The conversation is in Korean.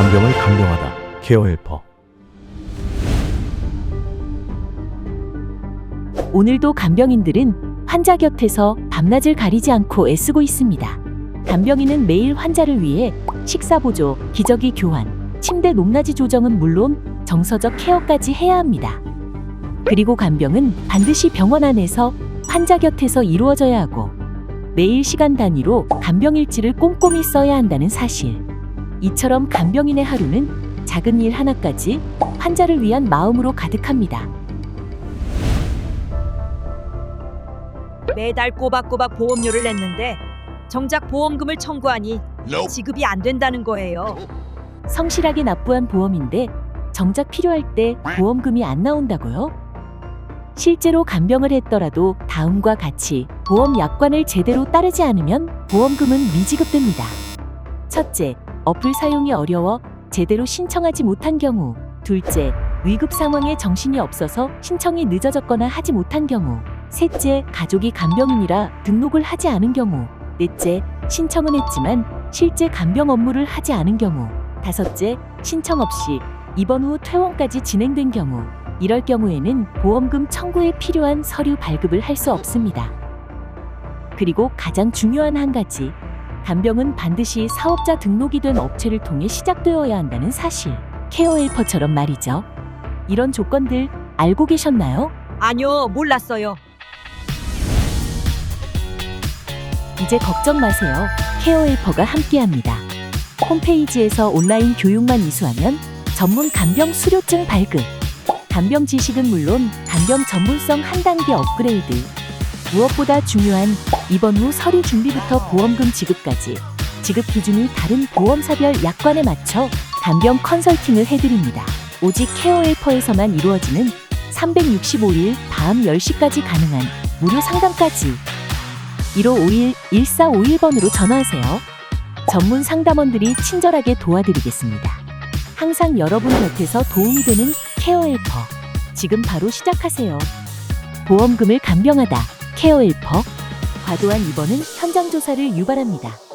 간병하다 케어 헬퍼 오늘도 간병인들은 환자 곁에서 밤낮을 가리지 않고 애쓰고 있습니다. 간병인은 매일 환자를 위해 식사 보조, 기저귀 교환, 침대 높낮이 조정은 물론 정서적 케어까지 해야 합니다. 그리고 간병은 반드시 병원 안에서 환자 곁에서 이루어져야 하고 매일 시간 단위로 간병 일지를 꼼꼼히 써야 한다는 사실. 이처럼 간병인의 하루는 작은 일 하나까지 환자를 위한 마음으로 가득합니다. 매달 꼬박꼬박 보험료를 냈는데 정작 보험금을 청구하니 지급이 안 된다는 거예요. 성실하게 납부한 보험인데 정작 필요할 때 보험금이 안 나온다고요? 실제로 간병을 했더라도 다음과 같이 보험 약관을 제대로 따르지 않으면 보험금은 미지급됩니다. 첫째, 어플 사용이 어려워 제대로 신청하지 못한 경우. 둘째, 위급 상황에 정신이 없어서 신청이 늦어졌거나 하지 못한 경우. 셋째, 가족이 간병인이라 등록을 하지 않은 경우. 넷째, 신청은 했지만 실제 간병 업무를 하지 않은 경우. 다섯째, 신청 없이 입원 후 퇴원까지 진행된 경우. 이럴 경우에는 보험금 청구에 필요한 서류 발급을 할 수 없습니다. 그리고 가장 중요한 한 가지. 간병은 반드시 사업자 등록이 된 업체를 통해 시작되어야 한다는 사실. 케어 헬퍼처럼 말이죠. 이런 조건들 알고 계셨나요? 아니요, 몰랐어요. 이제 걱정 마세요. 케어 헬퍼가 함께합니다. 홈페이지에서 온라인 교육만 이수하면 전문 간병 수료증 발급. 간병 지식은 물론 간병 전문성 한 단계 업그레이드. 무엇보다 중요한 입원 후 서류 준비부터 보험금 지급까지 지급 기준이 다른 보험사별 약관에 맞춰 간병 컨설팅을 해드립니다. 오직 케어 헬퍼에서만 이루어지는 365일 밤 10시까지 가능한 무료 상담까지 1551 1451번으로 전화하세요. 전문 상담원들이 친절하게 도와드리겠습니다. 항상 여러분 곁에서 도움이 되는 케어 헬퍼. 지금 바로 시작하세요. 보험금을 간병하다. 케어 헬퍼. 과도한 입원은 현장 조사를 유발합니다.